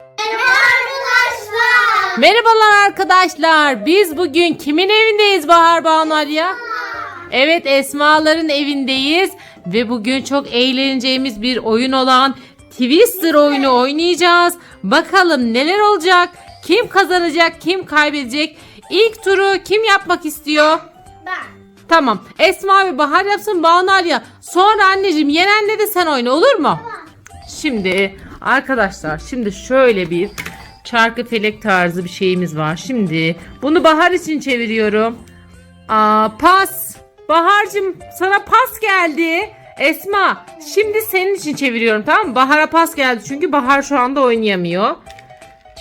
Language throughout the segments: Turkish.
Merhaba arkadaşlar. Merhabalar arkadaşlar. Biz bugün kimin evindeyiz Bahar Banu Aliye? Evet Esmaların evindeyiz. Ve bugün çok eğleneceğimiz bir oyun olan Twister oyunu oynayacağız. Bakalım neler olacak? Kim kazanacak? Kim kaybedecek? İlk turu kim yapmak istiyor? Ben. Tamam. Esma ve Bahar yapsın Banu Aliye. Sonra anneciğim yenenle de sen oyna olur mu? Şimdi arkadaşlar şimdi şöyle bir çarkı felek tarzı bir şeyimiz var. Şimdi bunu Bahar için çeviriyorum. Aa, pas. Bahar'cığım sana pas geldi. Esma şimdi senin için çeviriyorum tamam mı? Bahar'a pas geldi çünkü Bahar şu anda oynayamıyor.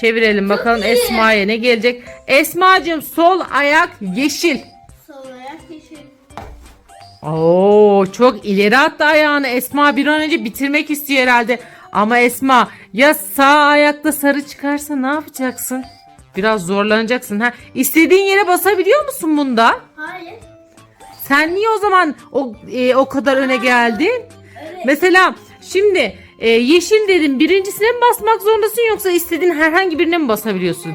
Çevirelim bakalım. Esma'ya ne gelecek. Esma'cığım sol ayak yeşil. Sol ayak yeşil. Oo çok ileri attı ayağını. Esma bir an önce bitirmek istiyor herhalde. Ama Esma ya sağ ayakta sarı çıkarsa ne yapacaksın? Biraz zorlanacaksın ha. İstediğin yere basabiliyor musun bunda? Hayır. Sen niye o zaman o e, o kadar öne geldin? Evet. Mesela şimdi e, yeşil dedim. Birincisine mi basmak zorundasın yoksa istediğin herhangi birine mi basabiliyorsun?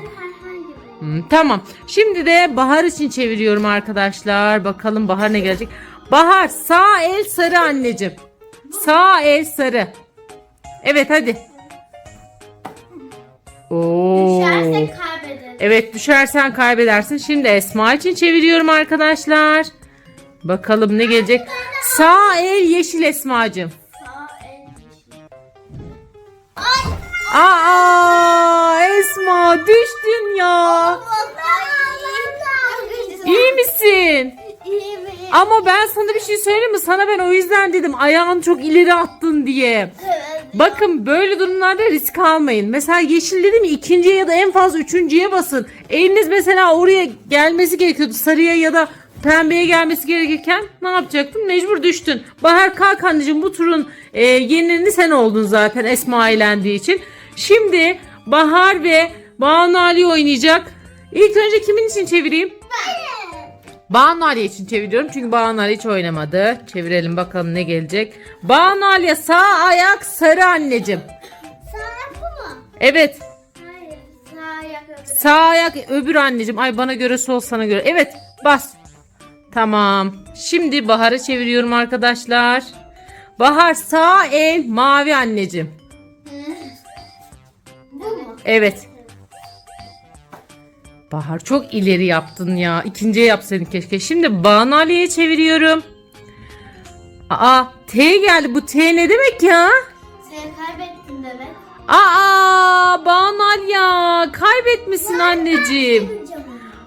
Hmm, tamam. Şimdi de Bahar için çeviriyorum arkadaşlar. Bakalım Bahar ne gelecek. Bahar sağ el sarı anneciğim. Sağ el sarı. Evet hadi. Oo. Kaybederiz. Evet düşersen kaybedersin. Şimdi Esma için çeviriyorum arkadaşlar. Bakalım ne gelecek. Sağ el yeşil Esma'cığım. Aa Esma düştün ya. İyi misin? Ama ben sana bir şey söyleyeyim mi? Sana ben o yüzden dedim ayağını çok ileri attın diye. Evet. Bakın böyle durumlarda risk almayın. Mesela yeşil dedim ikinciye ya da en fazla üçüncüye basın. Eliniz mesela oraya gelmesi gerekiyordu. Sarıya ya da pembeye gelmesi gerekirken ne yapacaktın? Mecbur düştün. Bahar kalk anneciğim bu turun e, yenileni sen oldun zaten Esma eğlendiği için. Şimdi Bahar ve Banu Ali oynayacak. İlk önce kimin için çevireyim? Banu Ali için çeviriyorum çünkü Banu Ali hiç oynamadı. Çevirelim bakalım ne gelecek. Banu Ali sağ ayak sarı anneciğim. Sağ ayak bu mu? Evet Hayır. Sağ ayak öbür. sağ ayak öbür anneciğim. Ay bana göre sol sana göre. Evet bas. Tamam. Şimdi Bahar'ı çeviriyorum arkadaşlar. Bahar sağ el mavi anneciğim. Bu mu? Evet. Bahar çok ileri yaptın ya. İkinciye yapsaydın keşke. Şimdi Banu Ali'ye çeviriyorum. Aa T geldi. Bu T ne demek ya? Sen kaybettin demek. Aa Banu Ali ya. Kaybetmişsin anneciğim.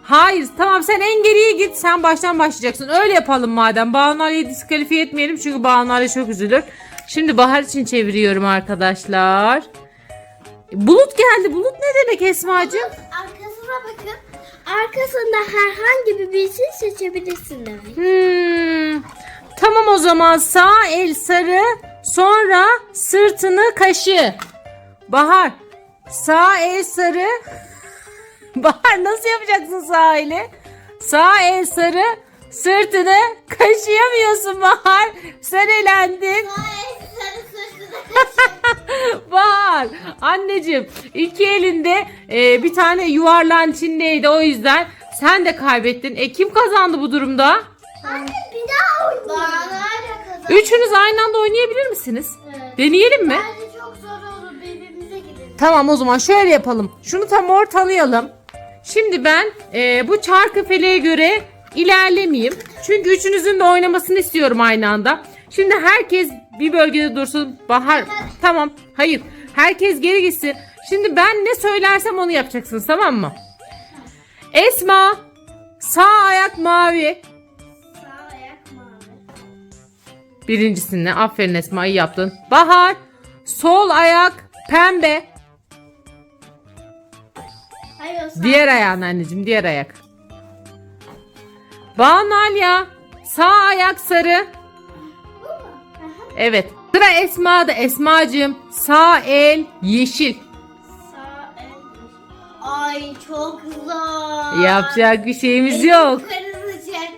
Hayır tamam sen en geriye git. Sen baştan başlayacaksın. Öyle yapalım madem. Banu Ali'yi diskalifiye etmeyelim. Çünkü Banu çok üzülür. Şimdi Bahar için çeviriyorum arkadaşlar. Bulut geldi. Bulut ne demek Esma'cığım? Arkasına bakın. Arkasında herhangi bir birisini seçebilirsin demek. Hmm. Tamam o zaman sağ el sarı sonra sırtını kaşı. Bahar sağ el sarı. Bahar nasıl yapacaksın sağ eli? Sağ el sarı sırtını kaşıyamıyorsun Bahar. Sen elendin. Bahar anneciğim iki elinde e, bir tane yuvarlağın içindeydi o yüzden sen de kaybettin. E kim kazandı bu durumda? Anne bir daha oynayalım. Üçünüz aynı anda oynayabilir misiniz? Evet. Deneyelim mi? Bence çok zor olur birbirimize gidelim. Tamam o zaman şöyle yapalım. Şunu tam ortalayalım. Şimdi ben e, bu çarkı feleğe göre ilerlemeyeyim. Çünkü üçünüzün de oynamasını istiyorum aynı anda. Şimdi herkes bir bölgede dursun. Bahar tamam. Hayır. Herkes geri gitsin. Şimdi ben ne söylersem onu yapacaksınız tamam mı? Esma sağ ayak mavi. Sağ ayak mavi. Aferin Esma iyi yaptın. Bahar sol ayak pembe. Hayır. Diğer ayağın anneciğim diğer ayak. Banu Alya sağ ayak sarı. Evet. Sıra Esma'da Esma'cığım sağ el yeşil. Sağ el. Ay çok zor. Yapacak bir şeyimiz Elim yok. Kırılacak.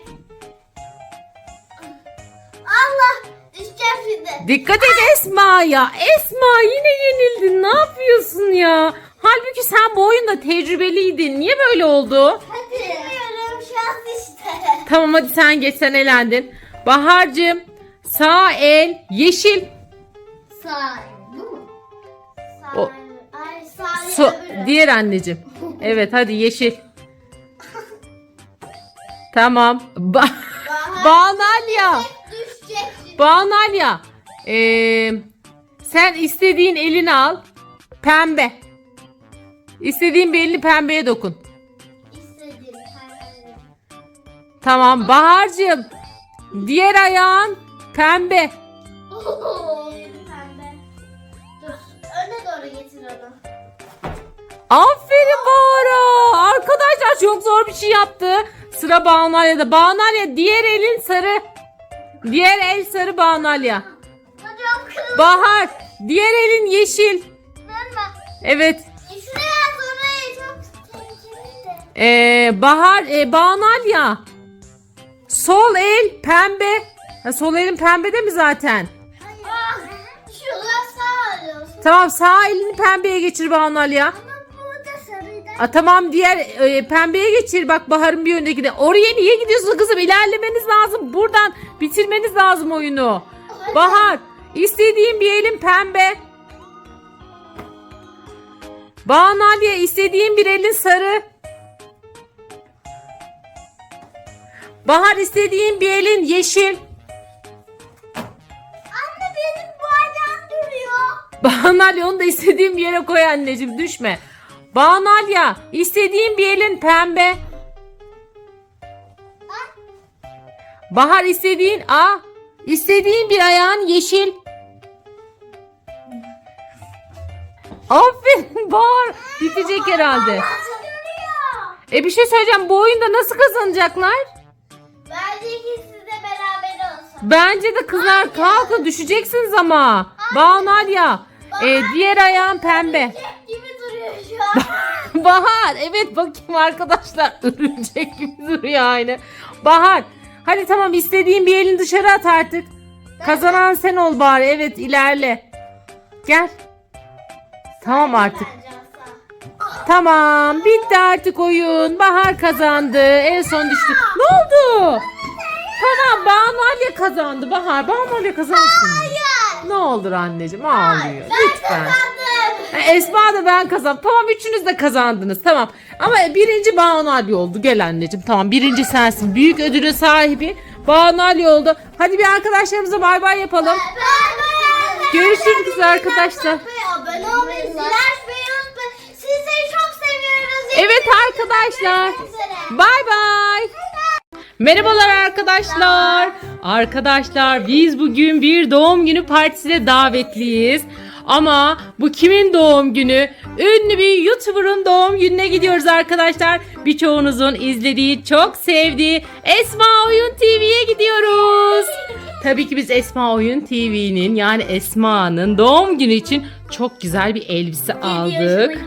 Allah düşeceğim şimdi. Dikkat et Esma ya. Esma yine yenildin. Ne yapıyorsun ya? Halbuki sen bu oyunda tecrübeliydin. Niye böyle oldu? Hadi. Bilmiyorum şans işte. Tamam hadi sen geç sen elendin. Bahar'cığım sağ el yeşil. Sağ bu mu? Sağ O- Ay sağ So diğer anneciğim. Evet hadi yeşil. Tamam. Ba Banalya. Düşecek. Banalya. Ee, sen istediğin elini al. Pembe. İstediğin bir elini pembeye dokun. İstediğim herhangi. Tamam Bahar'cığım. Diğer ayağın pembe. Oo, pembe. Dur. Öne doğru getir onu. Aferin Bahar'a. Arkadaşlar çok zor bir şey yaptı. Sıra Banalya'da. Banalya diğer elin sarı. Diğer el sarı Banalya. Bahar diğer elin yeşil. Evet. Şuraya sonra çok. Ee, Bahar e, Banalya. Sol el pembe. Ha, sol elin pembede mi zaten? Ah, şuraya sağ alıyorsun. Tamam sağ elini pembeye geçir Banalya. Ama bu da sarıydı. A, tamam diğer e, pembeye geçir bak Bahar'ın bir öndeki de. Oraya niye gidiyorsun kızım? İlerlemeniz lazım. Buradan bitirmeniz lazım oyunu. Bahar istediğin bir elin pembe. Banalya istediğin bir elin sarı. Bahar istediğin bir elin yeşil. Banalya onu da istediğin bir yere koy anneciğim düşme. Banalya istediğin bir elin pembe. Bahar istediğin a istediğin bir ayağın yeşil. Aferin Bahar bitecek herhalde. E bir şey söyleyeceğim bu oyunda nasıl kazanacaklar? Bence ikisi de beraber olsun. Bence de kızlar kalkın düşeceksiniz ama. Banalya e, diğer ayağın pembe. Tek gibi duruyor şu an. Bahar evet bakayım arkadaşlar örümcek gibi duruyor aynı. Bahar hadi tamam istediğin bir elini dışarı at artık. Kazanan sen ol bari evet ilerle. Gel. Tamam artık. Tamam bitti artık oyun. Bahar kazandı. En son düştü. Ne oldu? Tamam Banalya kazandı. Bahar Banalya kazansın. Ne olur anneciğim ağlıyor. Lütfen. Kazandım. Ha, Esma da ben kazandım. Tamam üçünüz de kazandınız. Tamam. Ama birinci Banu Ali oldu. Gel anneciğim. Tamam birinci sensin. Büyük ödülün sahibi Banu Ali oldu. Hadi bir arkadaşlarımıza bay bay yapalım. Bay bay. Görüşürüz arkadaşlar. Abone olmayı, zil açmayı unutmayın. Sizleri çok seviyoruz. Evet arkadaşlar. Bay bay. Merhabalar arkadaşlar. Arkadaşlar biz bugün bir doğum günü partisine davetliyiz. Ama bu kimin doğum günü? Ünlü bir YouTuber'ın doğum gününe gidiyoruz arkadaşlar. Birçoğunuzun izlediği, çok sevdiği Esma Oyun TV'ye gidiyoruz. Tabii ki biz Esma Oyun TV'nin yani Esma'nın doğum günü için çok güzel bir elbise aldık.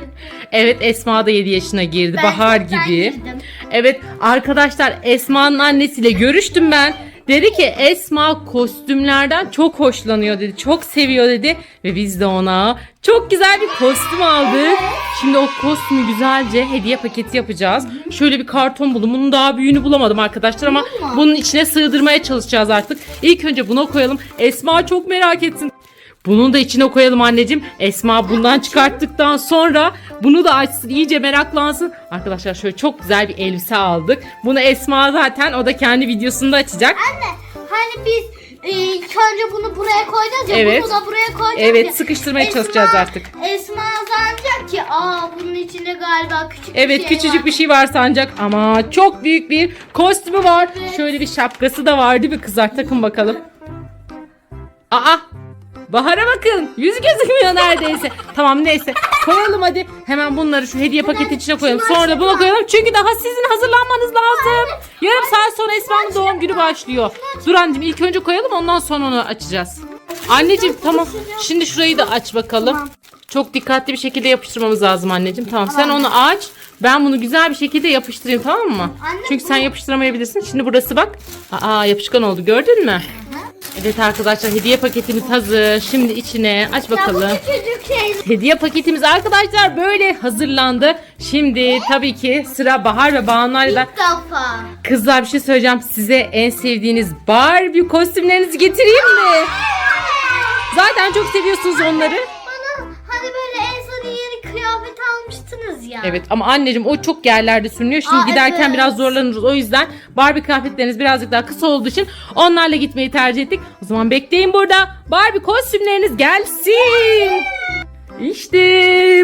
Evet Esma da 7 yaşına girdi. Ben Bahar gibi. girdim. Evet arkadaşlar Esma'nın annesiyle görüştüm ben. Dedi ki Esma kostümlerden çok hoşlanıyor dedi. Çok seviyor dedi. Ve biz de ona çok güzel bir kostüm aldık. Şimdi o kostümü güzelce hediye paketi yapacağız. Şöyle bir karton buldum. Bunun daha büyüğünü bulamadım arkadaşlar ama bunun içine sığdırmaya çalışacağız artık. İlk önce buna koyalım. Esma çok merak etsin. Bunu da içine koyalım anneciğim. Esma bundan çıkarttıktan sonra bunu da açsın iyice meraklansın. Arkadaşlar şöyle çok güzel bir elbise aldık. Bunu Esma zaten o da kendi videosunda açacak. Anne hani biz e, ilk önce bunu buraya koyacağız ya Evet. bunu da buraya koyacağız Evet ya. sıkıştırmaya Esma- çalışacağız artık. Ki aa bunun içinde galiba küçük Evet bir şey küçücük var. bir şey var sancak ama çok büyük bir kostümü var. Şöyle bir şapkası da var değil mi kızlar? Takın bakalım. Aa! Bahar'a bakın. Yüzü gözükmüyor neredeyse. tamam neyse. Koyalım hadi. Hemen bunları şu hediye paketi içine koyalım. Sonra da buna koyalım. Çünkü daha sizin hazırlanmanız lazım. Yarım saat sonra Esma'nın doğum günü başlıyor. Dur anneciğim ilk önce koyalım ondan sonra onu açacağız. Anneciğim tamam. Şimdi şurayı da aç bakalım. Çok dikkatli bir şekilde yapıştırmamız lazım anneciğim. Tamam sen onu aç. Ben bunu güzel bir şekilde yapıştırayım tamam mı? Anne, Çünkü sen yapıştıramayabilirsin. Şimdi burası bak. Aa yapışkan oldu gördün mü? Evet arkadaşlar hediye paketimiz hazır. Şimdi içine aç bakalım. Şey. Hediye paketimiz arkadaşlar böyle hazırlandı. Şimdi tabii ki sıra Bahar ve Banu'yla. Kızlar bir şey söyleyeceğim. Size en sevdiğiniz Barbie kostümlerinizi getireyim mi? Zaten çok seviyorsunuz onları. Ya. Evet ama anneciğim o çok yerlerde sürünüyor. Şimdi Aa, giderken evet. biraz zorlanırız. O yüzden Barbie kıyafetleriniz birazcık daha kısa olduğu için onlarla gitmeyi tercih ettik. O zaman bekleyin burada. Barbie kostümleriniz gelsin. İşte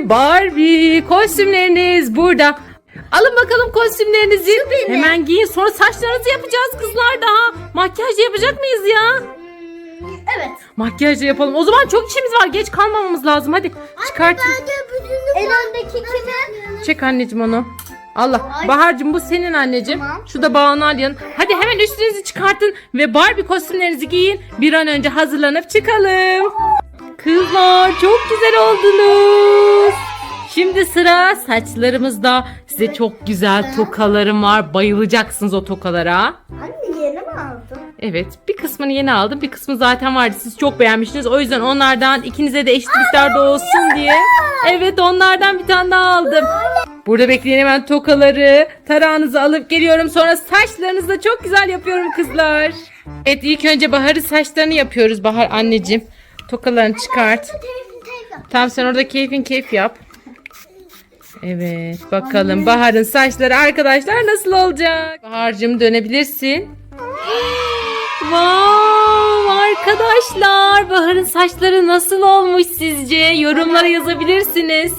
Barbie kostümleriniz burada. Alın bakalım kostümlerinizi. Hemen giyin. Sonra saçlarınızı yapacağız kızlar daha. Makyaj yapacak mıyız ya? Evet. Makyaj yapalım. O zaman çok işimiz var. Geç kalmamamız lazım. Hadi çıkartın. Bence bütünlük En öndeki kimin? Çek anneciğim onu. Allah. Ay. Bahar'cığım bu senin anneciğim. Tamam. Şu da Banu Alya'nın. Hadi hemen üstünüzü çıkartın ve Barbie kostümlerinizi giyin. Bir an önce hazırlanıp çıkalım. Kızlar çok güzel oldunuz. Şimdi sıra saçlarımızda. Size çok güzel tokalarım var. Bayılacaksınız o tokalara. Anne yeni mi aldın? Evet bir kısmını yeni aldım. Bir kısmı zaten vardı. Siz çok beğenmiştiniz. O yüzden onlardan ikinize de eşit miktarda olsun diye. Evet onlardan bir tane daha aldım. Burada bekleyin hemen tokaları. Tarağınızı alıp geliyorum. Sonra saçlarınızı da çok güzel yapıyorum kızlar. Evet ilk önce Bahar'ın saçlarını yapıyoruz. Bahar anneciğim. Tokalarını çıkart. Tamam sen orada keyfin keyif yap. Evet bakalım Bahar'ın saçları arkadaşlar nasıl olacak? Bahar'cığım dönebilirsin. Wow arkadaşlar Bahar'ın saçları nasıl olmuş sizce? Yorumlara yazabilirsiniz.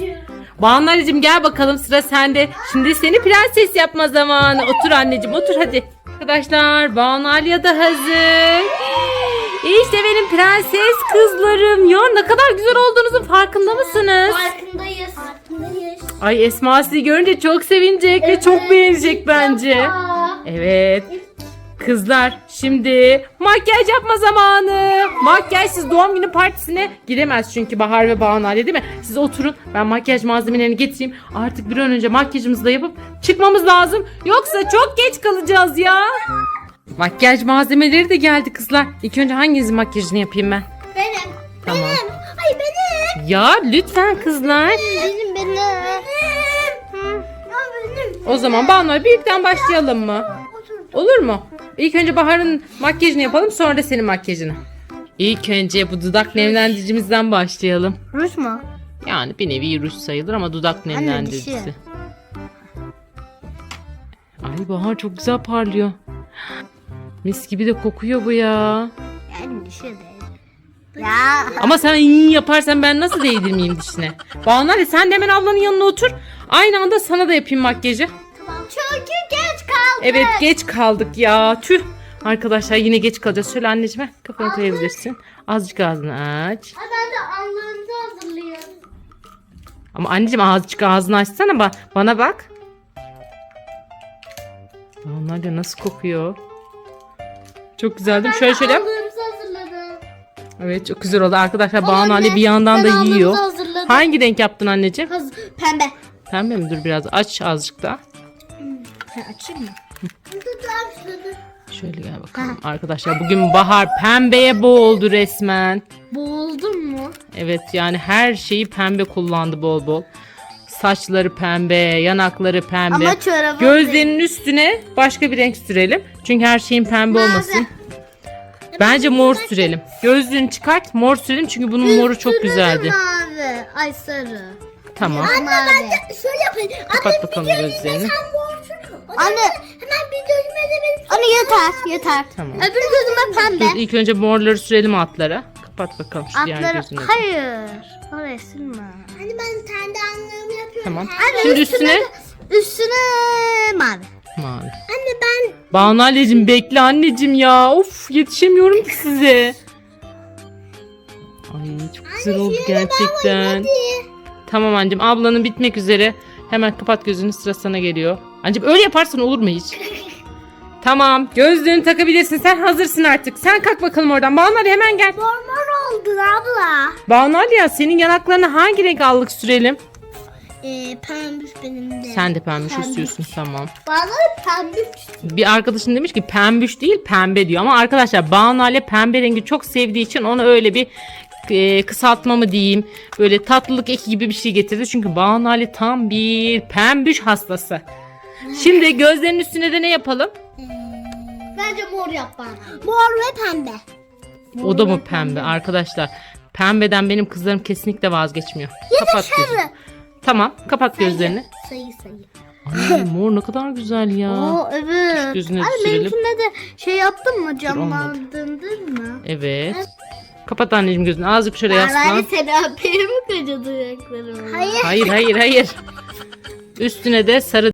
Banu'cığım gel bakalım sıra sende. Şimdi seni prenses yapma zamanı. Otur anneciğim otur hadi. Arkadaşlar Banu Alya da hazır. İşte benim prenses kızlarım. Ya ne kadar güzel olduğunuzun farkında mısınız? Farkındayız. Farkındayız. Ay Esma sizi görünce çok sevinecek ve çok beğenecek bence. Evet. Kızlar şimdi makyaj yapma zamanı. Makyajsız doğum günü partisine giremez çünkü Bahar ve Banu Ali değil mi? Siz oturun ben makyaj malzemelerini getireyim. Artık bir an önce makyajımızı da yapıp çıkmamız lazım. Yoksa çok geç kalacağız ya. Makyaj malzemeleri de geldi kızlar. İlk önce hanginizin makyajını yapayım ben? benim. Tamam. Benim. Ay benim. Ya lütfen kızlar. Benim benim. Benim. O zaman Banu birlikten başlayalım mı? Olur mu? İlk önce Bahar'ın makyajını yapalım sonra da senin makyajını. İlk önce bu dudak nemlendiricimizden başlayalım. Ruj mu? Yani bir nevi ruj sayılır ama dudak nemlendiricisi. dişi. Ay Bahar çok güzel parlıyor. Mis gibi de kokuyor bu ya. Yani dişi değil. Ya. Ama sen iyi yaparsan ben nasıl değdirmeyeyim dişine? Banu hadi sen de hemen ablanın yanına otur. Aynı anda sana da yapayım makyajı. Tamam. Çünkü geç kaldık. Evet geç kaldık ya. Tüh. Arkadaşlar yine geç kalacağız. Şöyle anneciğim heh, kafanı koyabilirsin. Azıcık ağzını aç. Ha, ben de anlarınızı hazırlıyorum. Ama anneciğim azıcık ağzını açsana ba bana bak. Onlar da nasıl kokuyor? Çok güzel değil mi? Şöyle şöyle. Evet çok güzel oldu arkadaşlar. Banu Anne, Ali bir yandan da yiyor. Hangi renk yaptın anneciğim? Hazır. Pembe. Pembe mi? Dur biraz aç azıcık daha. Ha, açayım mı? Şöyle gel bakalım. Arkadaşlar bugün bahar pembeye boğuldu resmen. Boğuldun mu? Evet yani her şeyi pembe kullandı bol bol. Saçları pembe, yanakları pembe. Ama çorabı Gözlerinin üstüne başka bir renk sürelim. Çünkü her şeyin pembe Mavi. olmasın. Bence mor sürelim. Gözlüğünü çıkart, mor sürelim çünkü bunun moru çok güzeldi. Mavi. Ay sarı. Tamam. Anne ben de şöyle yapayım. Kapat bakalım gözlerini. Anne hemen bir gözüme de benim. Anne yeter yeter. Tamam. Öbür gözüme pembe. Dur ilk önce morları sürelim altlara. Kapat bakalım şu diğer Atları. gözünü. de. Hayır. Oraya silme. Hani ben kendi anlamı yapıyorum. Tamam. Anne, Şimdi üstüne Üstüne mavi. mavi. Anne ben Banu anneciğim bekle anneciğim ya. Of yetişemiyorum ki size. Ay çok güzel oldu gerçekten. Tamam anneciğim ablanın bitmek üzere. Hemen kapat gözünü sıra sana geliyor. Anneciğim öyle yaparsan olur mu hiç? tamam gözlüğünü takabilirsin. Sen hazırsın artık. Sen kalk bakalım oradan. Banu Ali hemen gel. Normal oldun abla. Banu Ali ya senin yanaklarına hangi renk allık sürelim? Ee, pembiş benim de. Sen de pembiş Pembiş. istiyorsun tamam. Bana pembiş. Bir arkadaşın demiş ki pembiş değil pembe diyor. Ama arkadaşlar Banu pembe rengi çok sevdiği için ona öyle bir e, kısaltma mı diyeyim. Böyle tatlılık eki gibi bir şey getirdi. Çünkü Banu Ale tam bir pembiş hastası. Şimdi gözlerinin üstüne de ne yapalım? Bence mor yap bana. Mor ve pembe. O da mı pembe arkadaşlar? Pembeden benim kızlarım kesinlikle vazgeçmiyor. Kapat gözünü. Tamam kapat gözlerini. Sayı sayı. Ay, mor ne kadar güzel ya. Oo evet. gözüne Ay sürelim. benimkine de şey yaptın mı camlandırdın mı? Evet. Kapat anneciğim gözünü. Azıcık şöyle yaslan. seni öpeyim mi koca duyaklarım? Hayır. Hayır hayır hayır. Üstüne de sarı